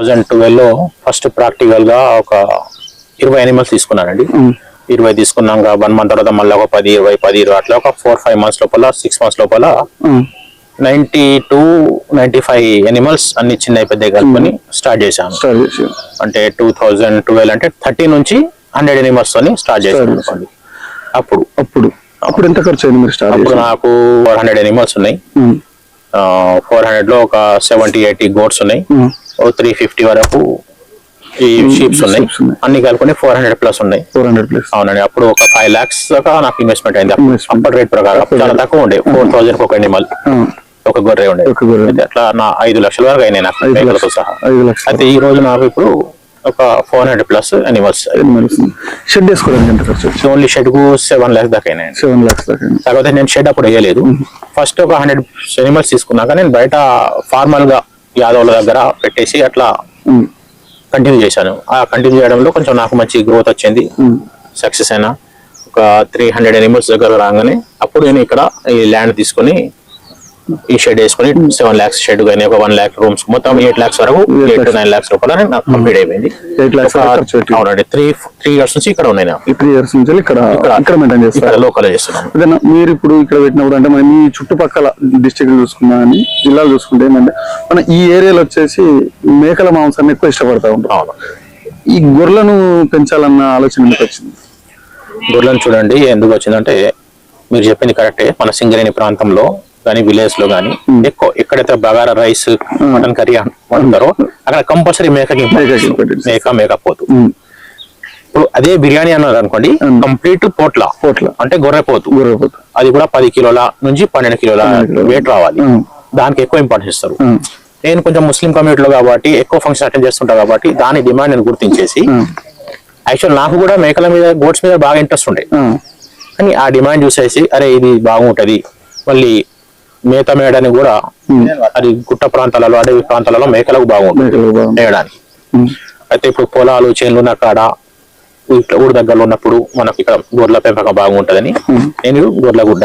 Thousand ట్వెల్వ్లో first ప్రాక్టికల్గా ఒక ఇరవై అనిమల్స్ తీసుకున్నానండి. ఇరవై తీసుకున్నాక వన్ మంత్ తర్వాత మళ్ళీ ఒక పది ఇరవై పది ఇరవై అట్లా ఒక ఫోర్ ఫైవ్ మంత్స్ లోపల సిక్స్ మంత్స్ లోపల. Ninety two ninety five animals అన్ని చిన్న పెద్ద కలుపుకొని స్టార్ట్ చేశాను. అంటే టూ థౌజండ్ ట్వెల్వ్ అంటే థర్టీ నుంచి హండ్రెడ్ అనిమల్స్ తోని స్టార్ట్ చేశాను అప్పుడు. అప్పుడు. అప్పుడు ఎంత ఖర్చు అయింది మీరు స్టార్ట్ అప్పుడు చేసి నాకు ఫోర్ హండ్రెడ్ అనిమల్స్ ఉన్నాయి. ఫోర్ హండ్రెడ్లో ఒక సెవెంటీ ఎయిటీ గోడ్స్ ఉన్నాయి. త్రీ ఫిఫ్టీ వరకు ఈ షీప్స్ ఉన్నాయి. Sheeps ఉన్నాయి. అన్ని కలుపుకొని ఫోర్ హండ్రెడ్ ప్లస్ ఉన్నాయి. ఫోర్ హండ్రెడ్ ప్లస్ అవునండి. అప్పుడు ఒక ఫైవ్ లాక్స్ దాకా నాకు ఇన్వెస్ట్మెంట్ అయింది. అప్పుడు. అప్పటి రేట్ ప్రకారం చాలా తక్కువ ఉండే. ఫోర్ థౌసండ్ ఒక అనిమల్ ఒక గొర్రె ఉండే. ఒక గొర్రె. అయితే అట్లా నా ఐదు లక్షల వరకు అయినాయి నాకు మేకలతో సహా. అయితే ఈ రోజు నాకు ఇప్పుడు ఒక four hundred plus animals shed వేసుకోవడానికి వచ్చింది ఓన్లీ షెడ్కు సెవెన్ లాక్స్ దాకా అయినాయండి. సెవెన్ లాక్స్ దాకా. కాకపోతే నేను షెడ్ అప్పుడు వేయలేదు. ఫస్ట్ ఒక హండ్రెడ్ అనిమల్స్ తీసుకున్నాక నేను బయట ఫార్మల్గా యాదవ్ల దగ్గర పెట్టేసి అట్లా. కంటిన్యూ చేశాను ఆ కంటిన్యూ చేయడంలో కొంచెం నాకు మంచి గ్రోత్ వచ్చింది. సక్సెస్ అయినా ఒక త్రీ హండ్రెడ్ ఎనిమల్స్ దగ్గర రాగానే అప్పుడు నేను ఇక్కడ ఈ ల్యాండ్ తీసుకొని ఈ షెడ్ వేసుకొని సెవెన్ లాక్స్ షెడ్ కానీ ఒక వన్ లాక్ రూమ్స్ మొత్తం ఎయిట్ లాక్స్ వరకు ఎయిట్ టు నైన్ లాక్స్ రూపాయలు నాకు కంప్లీట్ అయిపోయింది. ఎయిట్ అవునండి త్రీ త్రీ ఇయర్స్ నుంచి ఇక్కడ ఉన్నాయి నాకు ఈ త్రీ ఇయర్స్ నుంచి ఇక్కడ ఇక్కడ మెయింటైన్ చేస్తారు. లోకల్ చేస్తున్నాను అదేనా మీరు ఇప్పుడు ఇక్కడ పెట్టినప్పుడు అంటే మన మీ చుట్టుపక్కల డిస్ట్రిక్ట్ చూసుకున్నా కానీ జిల్లాలు చూసుకుంటే ఏంటంటే మన ఈ ఏరియాలో వచ్చేసి మేకల మాంసాన్ని ఎక్కువ ఇష్టపడతా ఉంటాం అవును. ఈ గొర్రెలను పెంచాలన్న ఆలోచన ఎందుకు వచ్చింది? గొర్రెలను చూడండి ఎందుకు వచ్చిందంటే మీరు చెప్పింది కరెక్టే. మన సింగరేణి ప్రాంతంలో కానీ విలేజ్లో కానీ ఎక్కువ ఎక్కడైతే బగారా రైస్ మటన్ కర్రీ వండుతారో అక్కడ కంపల్సరీ మేకకి. మేక మేక పోతు. ఇప్పుడు అదే బిర్యానీ అన్నారు అనుకోండి కంప్లీట్ పోట్ల పోట్ల. అంటే గొర్రె పోతు గొర్రె పోతు. అది కూడా పది కిలోల నుంచి పన్నెండు కిలోల. వెయిట్ రావాలి. దానికి ఎక్కువ ఇంపార్టెన్స్ ఇస్తారు. నేను కొంచెం ముస్లిం కమ్యూనిటీలో కాబట్టి ఎక్కువ ఫంక్షన్ అటెండ్ చేస్తుంటా కాబట్టి దాని డిమాండ్ నేను గుర్తించేసి. యాక్చువల్ నాకు కూడా మేకల మీద గోడ్స్ మీద బాగా ఇంట్రెస్ట్ ఉండే. కానీ ఆ డిమాండ్ చూసేసి అరే ఇది బాగుంటది మళ్ళీ మేత మేయడానికి కూడా అది గుట్ట ప్రాంతాలలో అడవి ప్రాంతాలలో మేకలకు బాగుంటుంది. మేయడానికి. అయితే ఇప్పుడు పొలాలు చేనులు ఉన్న కాడ ఇట్లా ఊరు దగ్గరలో ఉన్నప్పుడు మనకి ఇక్కడ గొర్రెల పెంపకం బాగుంటదని నేను గొర్రెల గుడ్డ.